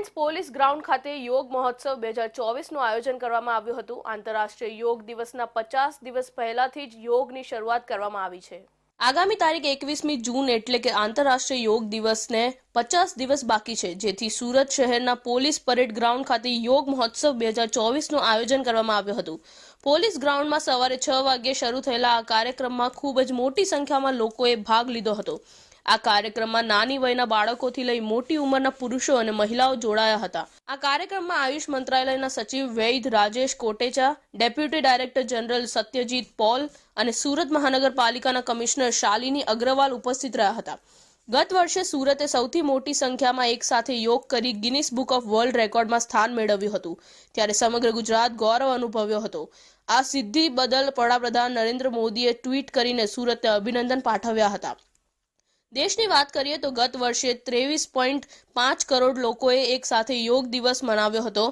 Reliance police ground ખાતે યોગ મહોત્સવ બે હજાર ચોવીસનું આયોજન કરવામાં આવ્યું હતું. આંતરરાષ્ટ્રીય યોગ દિવસના પચાસ દિવસ પહેલાથી જ યોગની શરૂઆત કરવામાં આવી છે. આગામી તારીખ એકવીસમી જૂન એટલે કે આંતરરાષ્ટ્રીય યોગ દિવસને પચાસ દિવસ બાકી છે. જેથી સુરત શહેરના પોલીસ પરેડ ગ્રાઉન્ડ ખાતે યોગ મહોત્સવ બે હજાર ચોવીસનું આયોજન કરવામાં આવ્યું હતું. પોલીસ ગ્રાઉન્ડમાં સવારે છ વાગ્યે શરૂ થયેલા આ કાર્યક્રમમાં ખૂબ જ મોટી સંખ્યામાં લોકોએ ભાગ લીધો હતો. આ કાર્યક્રમમાં નાની વયના બાળકોથી લઈ મોટી ઉંમરના પુરુષો અને મહિલાઓ જોડાયા હતા. આ કાર્યક્રમમાં આયુષ મંત્રાલયના સચિવ Vaid Rajesh Kotecha, deputy director general Satyajit Paul અને સુરત મહાનગરપાલિકાના કમિશનર શાલિની અગ્રવાલ ઉપસ્થિત રહ્યા હતા. ગત વર્ષે સુરતે સૌથી મોટી સંખ્યામાં એક સાથે યોગ કરી ગિનિસ બુક ઓફ વર્લ્ડ રેકોર્ડમાં સ્થાન મેળવ્યું હતું, ત્યારે સમગ્ર ગુજરાત ગૌરવ અનુભવ્યો હતો. આ સિદ્ધિ બદલ વડાપ્રધાન નરેન્દ્ર મોદીએ ટ્વીટ કરીને સુરતને અભિનંદન પાઠવ્યા હતા. દેશની વાત કરીએ તો ગત વર્ષે ત્રેવીસ પોઈન્ટ પાંચ કરોડ લોકોએ એક સાથે યોગ દિવસ મનાવ્યો હતો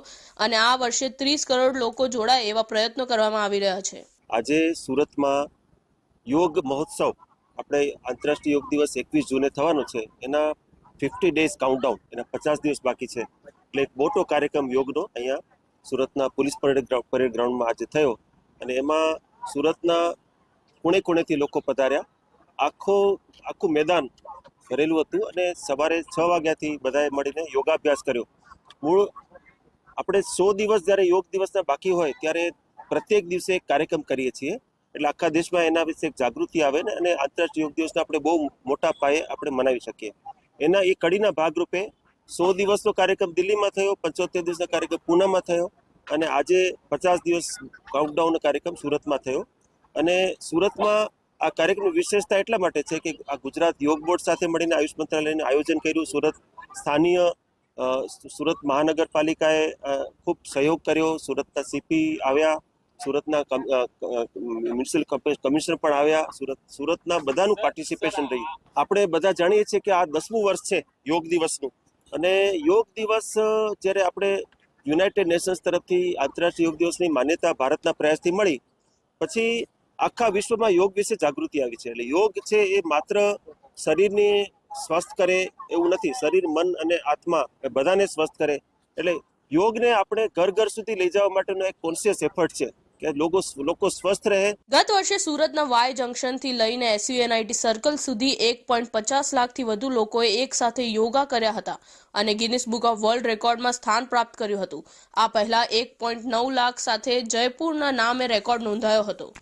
અને આ વર્ષે ત્રીસ કરોડ લોકો જોડાય એવા પ્રયત્નો કરવામાં આવી રહ્યા છે. આજે સુરતમાં યોગ મહોત્સવ, આપણે આંતરરાષ્ટ્રીય યોગ દિવસ એકવીસ જૂને થવાનો છે, એના ફિફ્ટી ડેઝ કાઉન્ટડાઉન એના પચાસ દિવસ બાકી છે. એટલે એક મોટો કાર્યક્રમ યોગનો અહીંયા સુરતના પોલીસ પરેડ પરેડ ગ્રાઉન્ડમાં આજે થયો. અને એમાં સુરતના ખૂણે ખૂણેથી લોકો પધાર્યા. આખો, આખું મેદાન ભરેલું હતું અને સવારે છ વાગ્યાથી બધાએ મળીને યોગાભ્યાસ કર્યો. મૂળ આપણે સો દિવસ જ્યારે યોગ દિવસના બાકી હોય ત્યારે પ્રત્યેક દિવસે એક કાર્યક્રમ કરીએ છીએ. એટલે આખા દેશમાં એના વિશે જાગૃતિ આવે ને અને આંતરરાષ્ટ્રીય યોગ દિવસને આપણે બહુ મોટા પાયે આપણે મનાવી શકીએ. એના એ કડીના ભાગરૂપે સો દિવસનો કાર્યક્રમ દિલ્હીમાં થયો, પંચોતેર દિવસનો કાર્યક્રમ પૂનામાં થયો અને આજે પચાસ દિવસ કાઉન્ટડાઉનનો કાર્યક્રમ સુરતમાં થયો. અને સુરતમાં આ કાર્યક્રમની વિશેષતા એટલા માટે છે કે આ ગુજરાત યોગ બોર્ડ સાથે મળીને આયુષ મંત્રાલયને આયોજન કર્યું. સુરત સ્થાનીય સુરત મહાનગરપાલિકાએ ખૂબ સહયોગ કર્યો. સુરતના સીપી આવ્યા. સુરતના મ્યુનિસિપલ કમિશનર પણ આવ્યા. સુરત, સુરતના બધાનું પાર્ટિસિપેશન રહ્યું. આપણે બધા જાણીએ છીએ કે આ દસમું વર્ષ છે યોગ દિવસનું. અને યોગ દિવસ જ્યારે આપણે યુનાઇટેડ નેશન્સ તરફથી આંતરરાષ્ટ્રીય યોગ દિવસની માન્યતા ભારતના પ્રયાસથી મળી, પછી આખા વિશ્વમાં યોગ વિશે જાગૃતિ આવી છે. એટલે યોગ છે એ માત્ર શરીરને સ્વસ્થ કરે એવું નથી. શરીર, મન અને આત્મા બધાને સ્વસ્થ કરે. એટલે યોગને આપણે ઘર ઘર સુધી લઈ જવા માટેનો એક કોન્શિયસ એફર્ટ છે કે લોકો લોકો સ્વસ્થ રહે. ગત વર્ષે સુરતના વાય જંકશનથી લઈને એસયુએનઆઈટી સર્કલ સુધી એક પોઈન્ટ પચાસ લાખથી વધુ લોકોએ એક સાથે યોગા કર્યા હતા અને ગિનિસ બુક ઓફ વર્લ્ડ રેકોર્ડમાં સ્થાન પ્રાપ્ત કર્યું હતું. આ પહેલા એક પોઈન્ટ નવ લાખ સાથે જયપુરના નામે રેકોર્ડ નોંધાયો હતો.